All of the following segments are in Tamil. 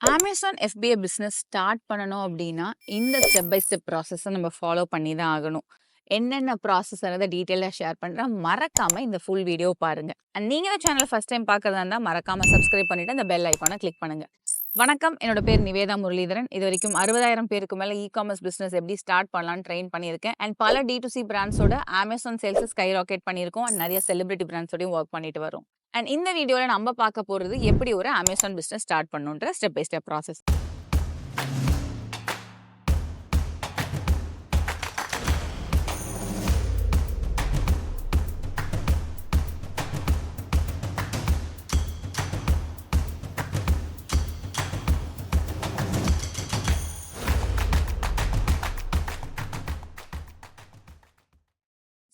அமேசான் எஃபிஏ பிஸ்னஸ் ஸ்டார்ட் பண்ணணும் அப்படின்னா இந்த ஸ்டெப் பை ஸ்டெப் ப்ராசஸை நம்ம ஃபாலோ பண்ணி தான் ஆகணும். என்னென்ன ப்ராசஸ்ன்றதை டீட்டெயிலாக ஷேர் பண்ணுறேன் மறக்காமல் இந்த ஃபுல் வீடியோ பாருங்கள் அண்ட் நீங்கள் இந்த சேனல் ஃபஸ்ட் டைம் பார்க்குறதா இருந்தால் மறக்காமல் சப்ஸ்கிரைப் பண்ணிவிட்டு அந்த பெல் ஐக்கானை கிளிக் பண்ணுங்கள் வணக்கம் என்னோட பேர் நிவேதா முரளிதரன். இது வரைக்கும் அறுபதாயிரம் பேருக்கு மேலே இ காமர்ஸ் பிஸ்னஸ் எப்படி ஸ்டார்ட் பண்ணலாம்னு ட்ரெயின் பண்ணியிருக்கேன். அண்ட் பல டி டு சி பிராண்ட்ஸோட அமேசான் சேல்ஸ் ஸ்கை ராக்கெட் பண்ணியிருக்கோம். அண்ட் நிறைய செலிபிரிட்டி பிராண்ட்ஸோடையும் ஒர்க் பண்ணிட்டு வரும். அண்ட் இந்த வீடியோவில் நம்ம பார்க்க போகிறது எப்படி ஒரு அமேசான் பிஸ்னஸ் ஸ்டார்ட் பண்ணுன்ற step by step process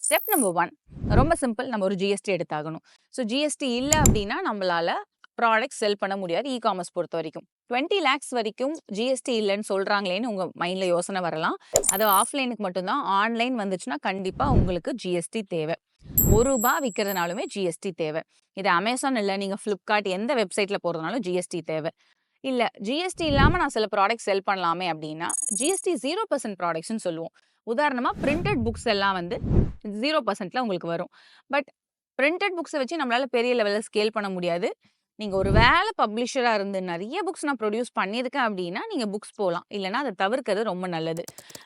step number one ரொம்ப சிம்பிள் நம்ம ஒரு ஜிஎஸ்டி எடுத்தாகணும். ஸோ ஜிஎஸ்டி இல்லை அப்படின்னா நம்மளால ப்ராடக்ட் செல் பண்ண முடியாது இ காமர்ஸ் பொறுத்த வரைக்கும். டுவெண்ட்டி லேக்ஸ் வரைக்கும் ஜிஎஸ்டி இல்லைன்னு சொல்கிறாங்களேன்னு உங்கள் மைண்டில் யோசனை வரலாம். அது ஆஃப்லைனுக்கு மட்டும்தான் ஆன்லைன் வந்துச்சுன்னா கண்டிப்பாக உங்களுக்கு ஜிஎஸ்டி தேவை. ஒரு ரூபா விற்கிறதுனாலுமே ஜிஎஸ்டி தேவை. இது அமேசான் இல்லை நீங்கள் ஃப்ளிப்கார்ட் எந்த வெப்சைட்டில் போகிறதுனாலும் ஜிஎஸ்டி தேவை. இல்லை ஜிஎஸ்டி இல்லாமல் நான் சில ப்ராடக்ட் செல் பண்ணலாமே அப்படின்னா ஜிஎஸ்டி ஜீரோ பர்சன்ட் ப்ராடக்ட்ஸ்னு சொல்லுவோம். உதாரணமாக பிரிண்டட் புக்ஸ் எல்லாம் வந்து ஜீரோ பர்சன்ட்ல உங்களுக்கு வரும். பட் பிரிண்டட் புக்ஸை வச்சு நம்மளால பெரிய லெவலில் ஸ்கேல் பண்ண முடியாது. நீங்கள் ஒரு வேலை பப்ளிஷராக இருந்து நிறைய புக்ஸ் நான் ப்ரொடியூஸ் பண்ணியிருக்கேன் அப்படின்னா நீங்கள் புக்ஸ் போகலாம் இல்லைனா அதை தவிர்க்கிறது ரொம்ப நல்லது.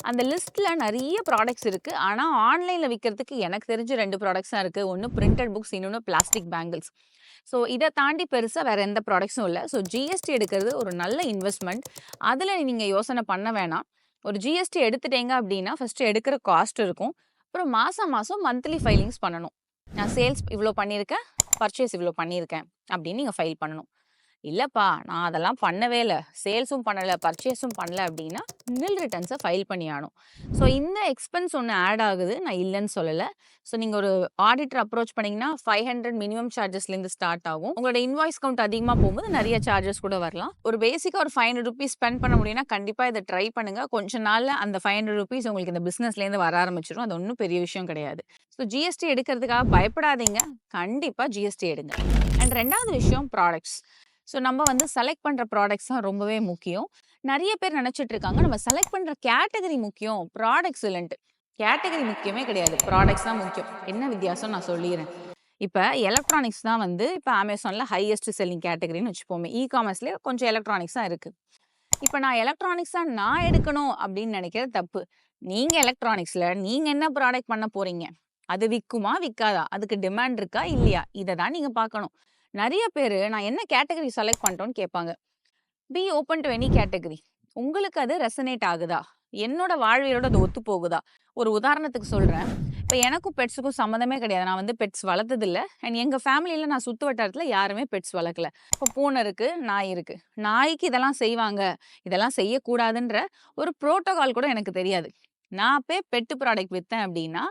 அந்த லிஸ்ட்டில் நிறைய ப்ராடக்ட்ஸ் இருக்குது ஆனால் ஆன்லைனில் விற்கிறதுக்கு எனக்கு தெரிஞ்சு ரெண்டு ப்ராடக்ட்ஸ் தான் இருக்குது ஒன்று பிரிண்டட் புக்ஸ் இன்னொன்று பிளாஸ்டிக் பேங்கிள்ஸ் ஸோ இதை தாண்டி பெருசாக வேறு எந்த ப்ராடக்ட்ஸும் இல்லை. ஸோ ஜிஎஸ்டி எடுக்கிறது ஒரு நல்ல இன்வெஸ்ட்மெண்ட் அதில் நீங்கள் யோசனை பண்ண வேணாம். ஒரு ஜிஎஸ்டி எடுத்துட்டீங்க அப்படின்னா ஃபஸ்ட்டு எடுக்கிற காஸ்ட் இருக்கும். அப்புறம் மாதம் மாதம் மந்த்லி ஃபைலிங்ஸ் பண்ணணும். நான் சேல்ஸ் இவ்வளோ பண்ணியிருக்கேன் பர்ச்சேஸ் இவ்வளோ பண்ணியிருக்கேன் அப்படின்னு நீங்கள் ஃபைல் பண்ணணும். இல்லைப்பா நான் அதெல்லாம் பண்ணவே இல்லை. சேல்ஸும் பண்ணலை பர்ச்சேஸும் பண்ணல அப்படின்னா நில் ரிட்டர்ன்ஸை ஃபைல் பண்ணி ஸோ இந்த எக்ஸ்பென்ஸ் ஒன்று ஆட் ஆகுது. நான் இல்லைன்னு சொல்லலை. ஸோ நீங்கள் ஒரு ஆடிட்டர் அப்ரோச் பண்ணிங்கன்னா ஃபைவ் ஹண்ட்ரட் மினிமம் சார்ஜஸ்லேருந்து ஸ்டார்ட் ஆகும். உங்களோட இன்வாய்ஸ் கவுண்ட் அதிகமாக போகும்போது நிறைய சார்ஜஸ் கூட வரலாம். ஒரு பேசிக்காக ஒரு ஃபைவ் ஹண்ட்ரட் ருபீஸ் ஸ்பெண்ட் பண்ண முடியும்னா கண்டிப்பாக இதை ட்ரை பண்ணுங்கள் கொஞ்ச நாளில் அந்த ஃபைவ் ஹண்ட்ரட் ருபீஸ் உங்களுக்கு இந்த பிஸ்னஸ்லேருந்து வர ஆரம்பிச்சிடும் அது ஒன்றும் பெரிய விஷயம் கிடையாது. ஸோ ஜிஎஸ்டி எடுக்கிறதுக்காக பயப்படாதீங்க. கண்டிப்பாக ஜிஎஸ்டி எடுங்க. அண்ட் ரெண்டாவது விஷயம் ப்ராடக்ட்ஸ் ஸோ நம்ம வந்து செலக்ட் பண்ணுற ப்ராடக்ட்ஸ் தான் ரொம்பவே முக்கியம். நிறைய பேர் நினச்சிட்டு இருக்காங்க நம்ம செலக்ட் பண்ணுற கேட்டகரி முக்கியம். ப்ராடக்ட்ஸ் இல்லைன்ட்டு. கேட்டகரி முக்கியமே கிடையாது. ப்ராடக்ட்ஸ் தான் முக்கியம். என்ன வித்தியாசம் நான் சொல்லிடுறேன் இப்போ எலக்ட்ரானிக்ஸ் தான் வந்து இப்போ அமேசானில் ஹையஸ்ட் செல்லிங் கேட்டகரின்னு வச்சுப்போமே. இ காமர்ஸ்லேயே கொஞ்சம் எலக்ட்ரானிக்ஸ் தான் இருக்குது இப்போ நான் எலக்ட்ரானிக்ஸாக நான் எடுக்கணும் அப்படின்னு நினைக்கிறது தப்பு. நீங்கள் எலக்ட்ரானிக்ஸில் நீங்கள் என்ன ப்ராடக்ட் பண்ண போகிறீங்க அது விற்குமா விற்காதா அதுக்கு டிமாண்ட் இருக்கா இல்லையா? இதை தான் நீங்கள் பார்க்கணும். நிறைய பேர் நான் என்ன கேட்டகரி செலக்ட் பண்ணிட்டோன்னு கேட்பாங்க be open to any category. உங்களுக்கு அது ரெசனேட் ஆகுதா? என்னோட வாழ்வியலோட அது ஒத்து போகுதா? ஒரு உதாரணத்துக்கு சொல்கிறேன் இப்போ எனக்கும் பெட்ஸுக்கும் சம்மந்தமே கிடையாது. நான் வந்து பெட்ஸ் வளர்த்ததில்ல. அண்ட் எங்கள் ஃபேமிலியில் நான் சுற்று வட்டாரத்தில் யாருமே பெட்ஸ் வளர்க்கல. இப்போ பூனை இருக்குது நாய் இருக்குது நாய்க்கு இதெல்லாம் செய்வாங்க. இதெல்லாம் செய்யக்கூடாதுன்ற ஒரு ப்ரோட்டோகால் கூட எனக்கு தெரியாது. நான் போய் பெட்டு ப்ராடக்ட் விற்றேன் அப்படின்னா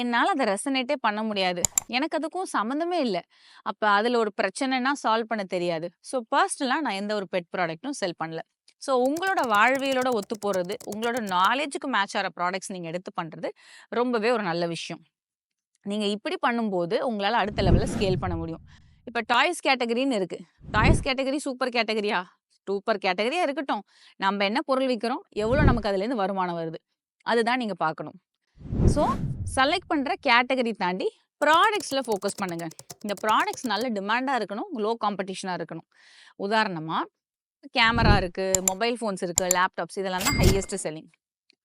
என்னால் அதை ரெசனேட்டே பண்ண முடியாது. எனக்கு அதுக்கும் சம்மந்தமே இல்லை. அப்போ அதில் ஒரு பிரச்சனைனா சால்வ் பண்ண தெரியாது. ஸோ பர்ஸ்னலாக நான் எந்த ஒரு பெட் ப்ராடக்ட்டும் செல் பண்ணல. ஸோ உங்களோட வாழ்வியலோட ஒத்து போகிறது உங்களோட நாலேஜுக்கு மேட்ச் ஆகிற ப்ராடக்ட்ஸ் நீங்கள் எடுத்து பண்ணுறது ரொம்பவே ஒரு நல்ல விஷயம். நீங்கள் இப்படி பண்ணும்போது உங்களால் அடுத்த லெவலில் ஸ்கேல் பண்ண முடியும். இப்போ டாய்ஸ் கேட்டகரின்னு இருக்குது டாய்ஸ் கேட்டகரி சூப்பர் கேட்டகரியா? சூப்பர் கேட்டகரியாக இருக்கட்டும். நம்ம என்ன பொருள் விற்கிறோம் எவ்வளோ நமக்கு அதுலேருந்து வருமானம் வருது? அதுதான் நீங்கள் பார்க்கணும். ஸோ செலக்ட் பண்ணுற கேட்டகரி தாண்டி ப்ராடக்ட்ஸில் ஃபோக்கஸ் பண்ணுங்கள் இந்த ப்ராடக்ட்ஸ் நல்ல டிமாண்டாக இருக்கணும் லோ காம்படிஷனாக இருக்கணும். உதாரணமாக கேமரா இருக்குது மொபைல் ஃபோன்ஸ் இருக்குது லேப்டாப்ஸ் இதெல்லாம் தான் ஹையஸ்ட் செல்லிங்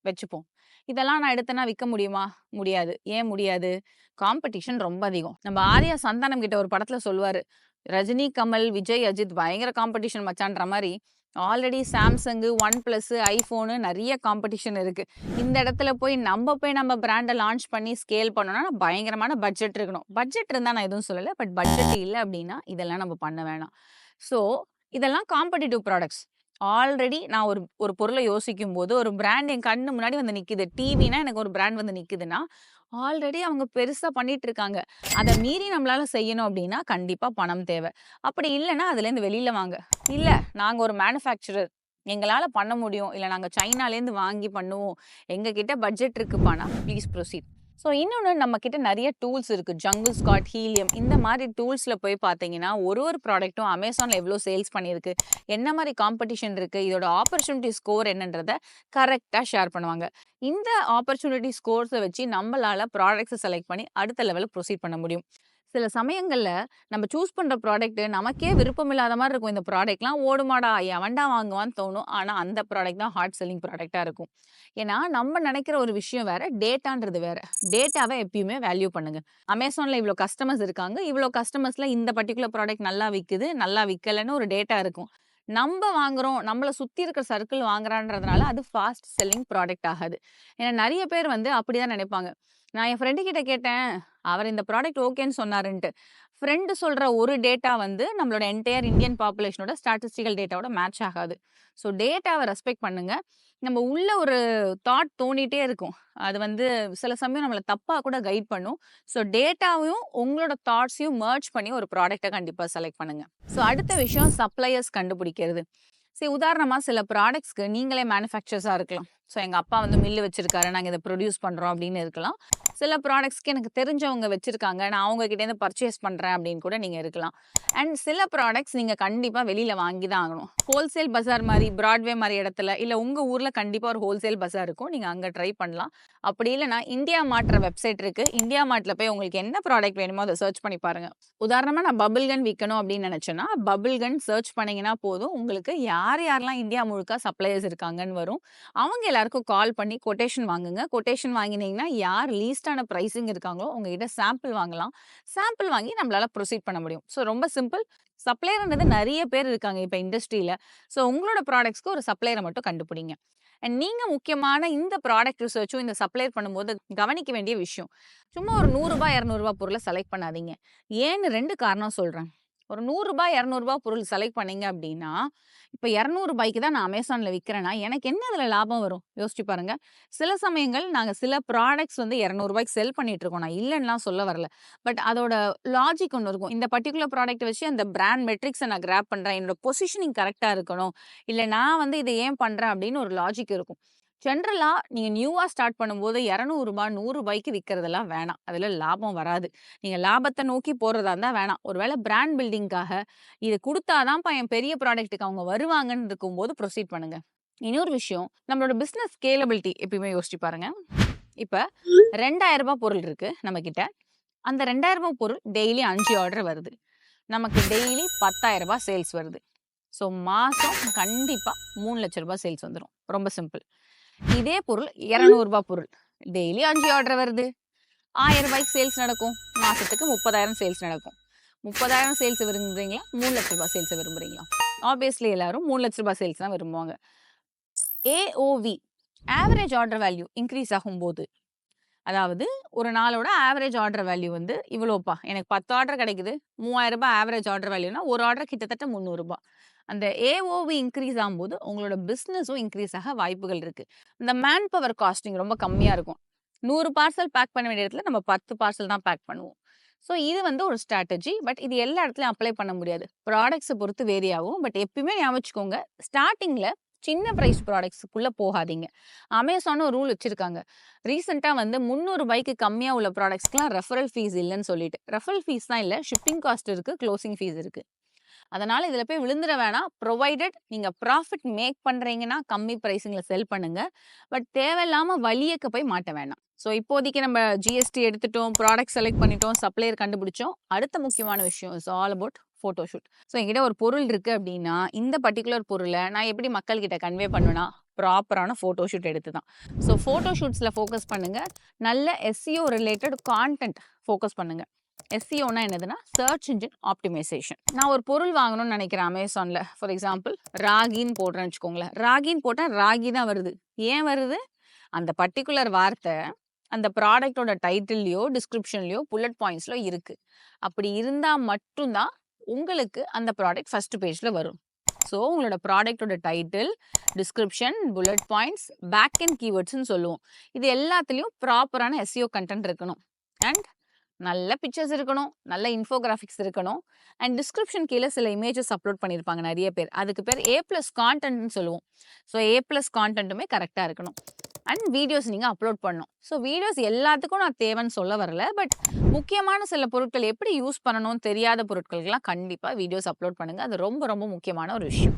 வச்சுப்போம். இதெல்லாம் நான் எடுத்தேன்னா விற்க முடியுமா? முடியாது. ஏன் முடியாது? காம்படிஷன் ரொம்ப அதிகம். நம்ம ஆர்யா சந்தானம் கிட்ட ஒரு படத்தில் சொல்லுவார் ரஜினி கமல் விஜய் அஜித் பயங்கர காம்படிஷன் மச்சான்ற மாதிரி already Samsung OnePlus iPhone நிறைய காம்படிஷன் இருக்குது இந்த இடத்துல போய் நம்ம போய் நம்ம பிராண்டை லான்ச் பண்ணி ஸ்கேல் பண்ணோம்னா பயங்கரமான பட்ஜெட் இருக்கணும். பட்ஜெட் இருந்தால் நான் எதுவும் சொல்லலை. பட் பட்ஜெட் இல்லை அப்படின்னா இதெல்லாம் நம்ம பண்ண வேணாம். ஸோ இதெல்லாம் காம்படிட்டிவ் ப்ராடக்ட்ஸ் ஆல்ரெடி நான் ஒரு ஒரு பொருளை யோசிக்கும் போது ஒரு பிராண்ட் என் கண்ணு முன்னாடி வந்து நிற்கிது டிவினா எனக்கு ஒரு பிராண்ட் வந்து நிற்குதுன்னா ஆல்ரெடி அவங்க பெருசாக பண்ணிட்டு இருக்காங்க. அதை மீறி நம்மளால செய்யணும் அப்படின்னா கண்டிப்பாக பணம் தேவை. அப்படி இல்லைன்னா அதுலேருந்து வெளியில் வாங்க. இல்லை நாங்கள் ஒரு மேனுஃபேக்சரர் எங்களால் பண்ண முடியும். இல்லை நாங்கள் சைனாலேருந்து வாங்கி பண்ணுவோம். எங்ககிட்ட பட்ஜெட் இருக்குப்பானா ப்ளீஸ் ப்ரொசீட் ஸோ இன்னொன்று நம்ம நிறைய டூல்ஸ் இருக்குது ஜங்குல் ஸ்காட் ஹீலியம் இந்த மாதிரி டூல்ஸில் போய் பார்த்தீங்கன்னா ஒரு ஒரு ப்ராடக்ட்டும் அமேசானில் எவ்வளோ சேல்ஸ் பண்ணியிருக்கு என்ன மாதிரி காம்படிஷன் இருக்குது இதோட ஆப்பர்ச்சுனிட்டி ஸ்கோர் என்னன்றதை கரெக்டாக ஷேர் பண்ணுவாங்க. இந்த ஆப்பர்ச்சுனிட்டி ஸ்கோர்ஸை வச்சு நம்மளால ப்ராடக்ட்ஸை செலக்ட் பண்ணி அடுத்த லெவலில் ப்ரொசீட் பண்ண முடியும். சில சமயங்கள்ல நம்ம சூஸ் பண்ற ப்ராடக்ட் நமக்கே விருப்பம் இல்லாத மாதிரி இருக்கும். இந்த ப்ராடக்ட்லாம் ஓடுமாடா எவன்டா வாங்குவான்னு தோணும். ஆனா அந்த ப்ராடக்ட் தான் ஹார்ட் செல்லிங் ப்ராடக்டா இருக்கும். ஏன்னா நம்ம நினைக்கிற ஒரு விஷயம் வேற டேட்டான்றது வேற. டேட்டாவை எப்பயுமே வேல்யூ பண்ணுங்க. அமேசான்ல இவ்வளோ கஸ்டமர்ஸ் இருக்காங்க. இவ்வளோ கஸ்டமர்ஸ்ல இந்த பர்டிகுலர் ப்ராடக்ட் நல்லா விற்குது நல்லா விற்கலன்னு ஒரு டேட்டா இருக்கும். நம்ம வாங்குறோம் நம்மளை சுற்றி இருக்கிற சர்க்கிள் வாங்குறான்றதுனால அது ஃபாஸ்ட் செல்லிங் ப்ராடக்ட் ஆகாது. ஏன்னா நிறைய பேர் வந்து அப்படிதான் நினைப்பாங்க. நான் என் ஃப்ரெண்டு கிட்ட கேட்டேன் அவர் இந்த ப்ராடக்ட் ஓகேன்னு சொன்னாருன்ட்டு. ஃப்ரெண்டு சொல்கிற ஒரு டேட்டா வந்து நம்மளோட என்டையர் இந்தியன் பாப்புலேஷனோட ஸ்டாட்டிஸ்டிக்கல் டேட்டாவோட மேட்ச் ஆகாது. ஸோ டேட்டாவை ரெஸ்பெக்ட் பண்ணுங்க. நம்ம உள்ள ஒரு தாட் தோணிகிட்டே இருக்கும். அது வந்து சில சமயம் நம்மளை தப்பாக கூட கைட் பண்ணும். ஸோ டேட்டாவையும் உங்களோட தாட்ஸையும் மர்ச் பண்ணி ஒரு ப்ராடக்ட்டை கண்டிப்பாக செலக்ட் பண்ணுங்கள் ஸோ அடுத்த விஷயம் சப்ளையர்ஸ் கண்டுபிடிக்கிறது. சரி உதாரணமாக சில ப்ராடக்ட்ஸ்க்கு நீங்களே மேனுஃபேக்சர்ஸாக இருக்கலாம். ஸோ எங்கள் அப்பா வந்து மில்லு வச்சுருக்காரு. நாங்கள் இதை ப்ரொடியூஸ் பண்ணுறோம் அப்படின்னு இருக்கலாம். சில ப்ராடக்ட்ஸ்க்கு எனக்கு தெரிஞ்சவங்க வச்சுருக்காங்க. நான் அவங்கக்கிட்டேருந்து பர்ச்சேஸ் பண்ணுறேன் அப்படின்னு கூட நீங்கள் இருக்கலாம். அண்ட் சில ப்ராடக்ட்ஸ் நீங்கள் கண்டிப்பாக வெளியில் வாங்கி தான் ஆகணும். ஹோல்சேல் பஜார் மாதிரி ப்ராட்வே மாதிரி இடத்துல இல்லை உங்கள் ஊரில் கண்டிப்பாக ஒரு ஹோல்சேல் பஜார் இருக்கும். நீங்கள் அங்கே ட்ரை பண்ணலாம். அப்படி இல்லைனா இந்தியா மாட்டுற வெப்சைட் இருக்குது இந்தியா மாட்டில் போய் உங்களுக்கு என்ன ப்ராடக்ட் வேணுமோ அதை சர்ச் பண்ணி பாருங்கள் உதாரணமாக நான் பபிள் கன் விற்கணும் அப்படின்னு நினச்சேன்னா பபிள் கன் சர்ச் பண்ணிங்கன்னா போதும். உங்களுக்கு யார் யாரெல்லாம் இந்தியா முழுக்க சப்ளையர்ஸ் இருக்காங்கன்னு வரும். அவங்க எல்லாருக்கும் கால் பண்ணி கொட்டேஷன் வாங்குங்க. கொட்டேஷன் வாங்கினீங்கன்னா யார் லீஸ்டான ப்ரைஸிங் இருக்காங்களோ உங்ககிட்ட சாம்பிள் வாங்கலாம். சாம்பிள் வாங்கி நம்மளால ப்ரொசீட் பண்ண முடியும். ஸோ ரொம்ப சிம்பிள் சப்ளையர்ன்றது நிறைய பேர் இருக்காங்க இப்போ இண்டஸ்ட்ரியில் ஸோ உங்களோட ப்ராடக்ட்ஸ்க்கு ஒரு சப்ளையரை மட்டும் கண்டுபிடிங்க. அண்ட் நீங்கள் முக்கியமான இந்த ப்ராடக்ட் ரிசர்ச்சும் இந்த சப்ளையர் பண்ணும்போது கவனிக்க வேண்டிய விஷயம். சும்மா ஒரு நூறுரூபா இரநூறுபா பொருளை செலக்ட் பண்ணாதீங்க. ஏன்னு ரெண்டு காரணம் சொல்கிறேன் ஒரு நூறுரூபா இரநூறுபா பொருள் செலக்ட் பண்ணீங்க அப்படின்னா இப்போ இரநூறுபாய்க்கு தான் நான் அமேசானில் விற்கிறேன்னா எனக்கு என்ன அதில் லாபம் வரும்? யோசிச்சு பாருங்கள் சில சமயங்கள் நாங்கள் சில ப்ராடக்ட்ஸ் வந்து இரநூறுபாய்க்கு செல் பண்ணிட்டு இருக்கோம். நான் இல்லைன்னுலாம் சொல்ல வரல. பட் அதோட லாஜிக் ஒன்று இருக்கும். இந்த பர்டிகுலர் ப்ராடக்ட் வச்சு அந்த பிராண்ட் மெட்ரிக்ஸை நான் கிராப் பண்ணுறேன் என்னோட பொசிஷனிங் கரெக்டாக இருக்கணும். இல்லை நான் வந்து இதை ஏன் பண்ணுறேன் அப்படின்னு ஒரு லாஜிக் இருக்கும். ஜென்ரலா நீங்க நியூவா ஸ்டார்ட் பண்ணும்போது இரநூறுபா நூறு ரூபாய்க்கு விற்கிறதெல்லாம் வேணாம். அதுல லாபம் வராது. நீங்க லாபத்தை நோக்கி போறதா இருந்தா வேணாம். ஒருவேளை பிராண்ட் பில்டிங்காக இது கொடுத்தாதான் என் பெரிய ப்ராடக்ட்டுக்கு அவங்க வருவாங்கன்னு இருக்கும்போது ப்ரொசீட் பண்ணுங்க. இன்னொரு விஷயம் நம்மளோட பிசினஸ் ஸ்கேலபிலிட்டி எப்பயுமே யோசிச்சு பாருங்க. இப்ப ரெண்டாயிரம் ரூபாய் பொருள் இருக்கு நம்ம கிட்ட அந்த ரெண்டாயிரம் ரூபாய் பொருள் டெய்லி அஞ்சு ஆர்டர் வருது. நமக்கு டெய்லி பத்தாயிரம் ரூபாய் சேல்ஸ் வருது. ஸோ மாசம் கண்டிப்பா மூணு லட்ச ரூபாய் சேல்ஸ் வந்துடும் ரொம்ப சிம்பிள் இதே பொருள் இரநூறுபா பொருள். டெய்லி அஞ்சு ஆர்டர் வருது. ஆயிரம் ரூபாய்க்கு சேல்ஸ் நடக்கும். மாசத்துக்கு முப்பதாயிரம் சேல்ஸ் நடக்கும். முப்பதாயிரம் சேல்ஸ் விரும்புறீங்களா? மூணு லட்ச ரூபாய் சேல்ஸ் விரும்புறீங்களா? ஆப்வியஸ்லி எல்லாரும் மூணு லட்ச ரூபாய் சேல்ஸ் தான் விரும்புவாங்க. AOV average order value increase ஆகும்போது அதாவது ஒரு நாளோட ஆவரேஜ் ஆர்டர் வேல்யூ வந்து இவ்வளோப்பா. எனக்கு பத்து ஆர்டர் கிடைக்குது. மூவாயிரம் ரூபாய் ஆவரேஜ் ஆர்டர் வேல்யூனா ஒரு ஆர்டர் கிட்டத்தட்ட முந்நூறுரூபா அந்த ஏஓவி இன்க்ரீஸ் ஆகும்போது உங்களோட பிஸ்னஸும் இன்க்ரீஸ் ஆக வாய்ப்புகள் இருக்குது இந்த மேன் பவர் காஸ்டிங் ரொம்ப கம்மியாக இருக்கும். நூறு பார்சல் பேக் பண்ண வேண்டிய இடத்துல நம்ம பத்து பார்சல் தான் பேக் பண்ணுவோம். ஸோ இது வந்து ஒரு ஸ்ட்ராட்டஜி பட் இது எல்லா இடத்துலையும் அப்ளை பண்ண முடியாது. ப்ராடக்ட்ஸை பொறுத்து வேரி ஆகும். பட் எப்பயுமே ஞாபகம் ஸ்டார்டிங்கில் சின்ன ப்ரைஸ் ப்ராடக்ட்ஸுக்குள்ளே போகாதீங்க. அமேசானும் ரூல் வச்சுருக்காங்க. ரீசெண்டாக வந்து முந்நூறு ரூபாய்க்கு கம்மியாக உள்ள ப்ராடக்ட்ஸ்க்குலாம் ரெஃபரல் ஃபீஸ் இல்லைன்னு சொல்லிட்டு. ரெஃபரல் ஃபீஸ் தான் இல்லை ஷிப்பிங் காஸ்ட் இருக்குது க்ளோசிங் ஃபீஸ் இருக்குது அதனால் இதில் போய் விழுந்துட வேணாம். ப்ரொவைடட் நீங்கள் ப்ராஃபிட் மேக் பண்ணுறீங்கன்னா கம்மி ப்ரைஸிங்கில் செல் பண்ணுங்கள் பட் தேவையில்லாமல் வழியக்க போய் மாட்ட வேணாம். ஸோ இப்போதைக்கு நம்ம ஜிஎஸ்டி எடுத்துட்டோம் ப்ராடக்ட் செலக்ட் பண்ணிட்டோம் சப்ளையர் கண்டுபிடிச்சோம். அடுத்த முக்கியமான விஷயம் is all about photo shoot so என்கிட்ட ஒரு பொருள் இருக்குது அப்படின்னா இந்த பர்டிகுலர் பொருளை நான் எப்படி மக்கள்கிட்ட கன்வே பண்ணுவேன்னா ப்ராப்பரான ஃபோட்டோ ஷூட் எடுத்து தான். ஸோ ஃபோட்டோ ஷூட்ஸில் ஃபோக்கஸ் பண்ணுங்கள் நல்ல எஸ்சிஓ ரிலேட்டட் கான்டென்ட் ஃபோக்கஸ் பண்ணுங்கள் எஸ்சிஓனா என்னதுன்னா சர்ச் இன்ஜின் ஆப்டிமைசேஷன் நான் ஒரு பொருள் வாங்கணும்னு நினைக்கிறேன் அமேசானில் ஃபார் எக்ஸாம்பிள் ராகின்னு போடுறேன்னு வச்சுக்கோங்களேன். ராகின்னு போட்டால் ராகி தான் வருது. ஏன் வருது? அந்த பர்டிகுலர் வார்த்தை அந்த ப்ராடக்டோட டைட்டில்லையோ டிஸ்கிரிப்ஷன்லையோ புல்லட் பாயிண்ட்ஸ்லோ இருக்குது அப்படி இருந்தால் மட்டும்தான் உங்களுக்கு அந்த ப்ராடக்ட் ஃபர்ஸ்ட் பேஜில் வரும். ஸோ உங்களோட ப்ராடக்டோட title description bullet points backend கீவேர்ட்ஸ்னு சொல்லுவோம். இது எல்லாத்துலேயும் ப்ராப்பரான எஸ்சிஓ கண்டென்ட் இருக்கணும். அண்ட் நல்ல பிக்சர்ஸ் இருக்கணும் நல்ல இன்ஃபோகிராஃபிக்ஸ் இருக்கணும். அண்ட் டிஸ்கிரிப்ஷன் கீழே சில இமேஜஸ் அப்லோட் பண்ணியிருப்பாங்க நிறைய பேர். அதுக்கு பேர் ஏ ப்ளஸ் கான்டென்ட்னு சொல்லுவோம். ஸோ ஏ ப்ளஸ் கான்டென்ட்டுமே கரெக்டாக இருக்கணும். அண்ட் வீடியோஸ் நீங்கள் அப்லோட் பண்ணணும். ஸோ வீடியோஸ் எல்லாத்துக்கும் நான் தேவைன்னு சொல்ல வரல. பட் முக்கியமான சில பொருட்கள் எப்படி யூஸ் பண்ணணும்னு தெரியாத பொருட்களுக்கெல்லாம் கண்டிப்பாக வீடியோஸ் அப்லோட் பண்ணுங்கள் அது ரொம்ப ரொம்ப முக்கியமான ஒரு விஷயம்.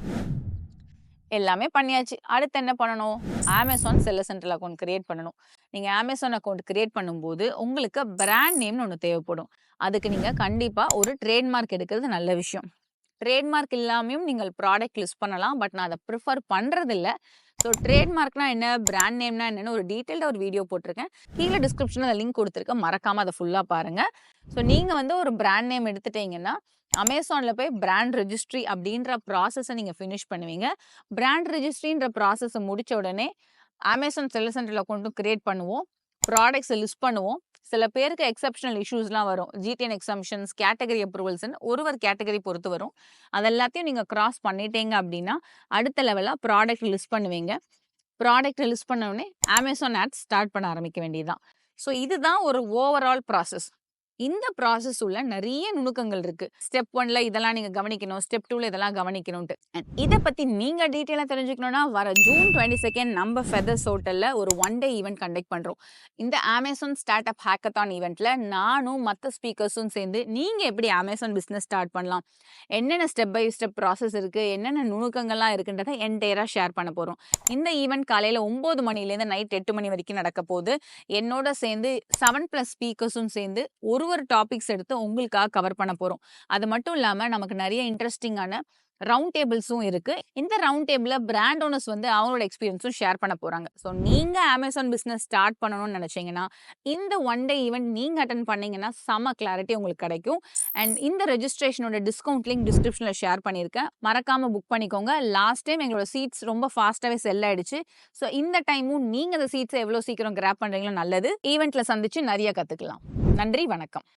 எல்லாமே பண்ணியாச்சு. அடுத்து என்ன பண்ணணும்? அமேசான் செல்ல சென்ட்ரல் அக்கௌண்ட் கிரியேட் பண்ணணும். நீங்கள் அமேசான் அக்கௌண்ட் கிரியேட் பண்ணும்போது, உங்களுக்கு பிராண்ட் நேம்னு ஒன்று தேவைப்படும். அதுக்கு நீங்கள் கண்டிப்பாக ஒரு ட்ரேட்மார்க் எடுக்கிறது நல்ல விஷயம். ட்ரேட்மார்க் இல்லாமயும் நீங்கள் ப்ராடக்ட் லிஸ்ட் பண்ணலாம். பட் நான் அதை ப்ரிஃபர் பண்ணுறதில்ல ஸோ ட்ரேட்மார்க்னா என்ன? பிராண்ட் நேம்னா என்னன்னு ஒரு டீட்டெயில்டாக ஒரு வீடியோ போட்டிருக்கேன். கீழே டிஸ்கிரிப்ஷனில் அந்த லிங்க் கொடுத்துருக்கேன் மறக்காமல் அதை ஃபுல்லாக பாருங்கள் ஸோ நீங்கள் வந்து ஒரு பிராண்ட் நேம் எடுத்துட்டீங்கன்னா, அமேசானில் போய் பிராண்ட் ரெஜிஸ்ட்ரி அப்படின்ற ப்ராசஸை நீங்கள் ஃபினிஷ் பண்ணுவீங்க. பிராண்ட் ரெஜிஸ்ட்ரின்ற ப்ராசஸை முடித்த உடனே அமேசான் செல்ல சென்டரில் கொண்டு கிரியேட் பண்ணுவோம். ப்ராடக்ட்ஸை லிஸ்ட் பண்ணுவோம். சில பேருக்கு எக்ஸப்ஷனல் இஷ்யூஸ்லாம் வரும். ஜிடிஎன் எக்ஸம்ஷன்ஸ், கேட்டகரி அப்ரூவல்ஸ்னு ஒரு ஒரு கேட்டகரி பொறுத்து வரும். அது எல்லாத்தையும் நீங்க கிராஸ் பண்ணிட்டீங்க அப்படின்னா, அடுத்த லெவலா ப்ராடக்ட் லிஸ்ட் பண்ணுவீங்க. ப்ராடக்ட் லிஸ்ட் பண்ண உடனே அமேசான் ஆட்ஸ் ஸ்டார்ட் பண்ண ஆரம்பிக்க வேண்டியதுதான் ஸோ இதுதான் ஒரு ஓவரால் ப்ராசஸ். இந்த ப்ராசஸ் உள்ள நிறைய நுணுக்கங்கள் இருக்கு. ஸ்டெப் ஒன்ல இதெல்லாம் நீங்க கவனிக்கணும். ஸ்டெப் டூல இதெல்லாம் கவனிக்கணும்ட்டு அண்ட் இத பத்தி நீங்க டீட்டெயிலாக தெரிஞ்சுக்கணும்னா, வர ஜூன் 22 நம்ம ஃபெதர்ஸ் ஹோட்டல்ல ஒரு ஒன் டே ஈவெண்ட் கண்டக்ட் பண்றோம். இந்த அமேசான் ஸ்டார்ட் அப் ஹேக்கத்தான் ஈவெண்ட்ல நானும் மற்ற ஸ்பீக்கர்ஸும் சேர்ந்து, நீங்க எப்படி அமேசான் பிஸ்னஸ் ஸ்டார்ட் பண்ணலாம்? என்னென்ன ஸ்டெப் பை ஸ்டெப் ப்ராசஸ் இருக்கு? என்னென்ன நுணுக்கங்கள்லாம் இருக்குன்றத என்டையராக ஷேர் பண்ண போறோம். இந்த ஈவெண்ட் காலையில ஒன்பது மணிலேருந்து நைட் எட்டு மணி வரைக்கும் நடக்க போகுது என்னோட சேர்ந்து செவன் பிளஸ் ஸ்பீக்கர்ஸும் சேர்ந்து ஒரு ஒரு டாபிக்ஸ் எடுத்து உங்களுக்காக கவர் பண்ண போறோம். அது மட்டும் இல்லாமல் நமக்கு நிறைய இன்ட்ரஸ்டிங்கான ரவுண்ட் டேபிள்ஸும் இருக்கு. இந்த ரவுண்ட் டேபிளில் பிராண்ட் ஓனர்ஸ் வந்து அவங்களோட எக்ஸ்பீரியன்ஸும் ஷேர் பண்ண போறாங்க. ஸோ நீங்க அமேசான் பிஸ்னஸ் ஸ்டார்ட் பண்ணணும்னு நெனச்சீங்கன்னா, இந்த ஒன் டே ஈவெண்ட் நீங்க அட்டன் பண்ணீங்கன்னா, செம கிளாரிட்டி உங்களுக்கு கிடைக்கும். அண்ட் இந்த ரெஜிஸ்ட்ரேஷனோட டிஸ்கவுண்ட் லிங்க் டிஸ்கிரிப்ஷனில் ஷேர் பண்ணியிருக்கேன். மறக்காம புக் பண்ணிக்கோங்க. லாஸ்ட் டைம் எங்களோட சீட்ஸ் ரொம்ப ஃபாஸ்ட்டாகவே செல் ஆயிடுச்சு. ஸோ இந்த டைமும் நீங்க அந்த சீட்ஸை எவ்வளோ சீக்கிரம் கிராப் பண்றீங்களோ நல்லது. ஈவெண்ட்டில் சந்திச்சு நிறைய கத்துக்கலாம். நன்றி, வணக்கம்.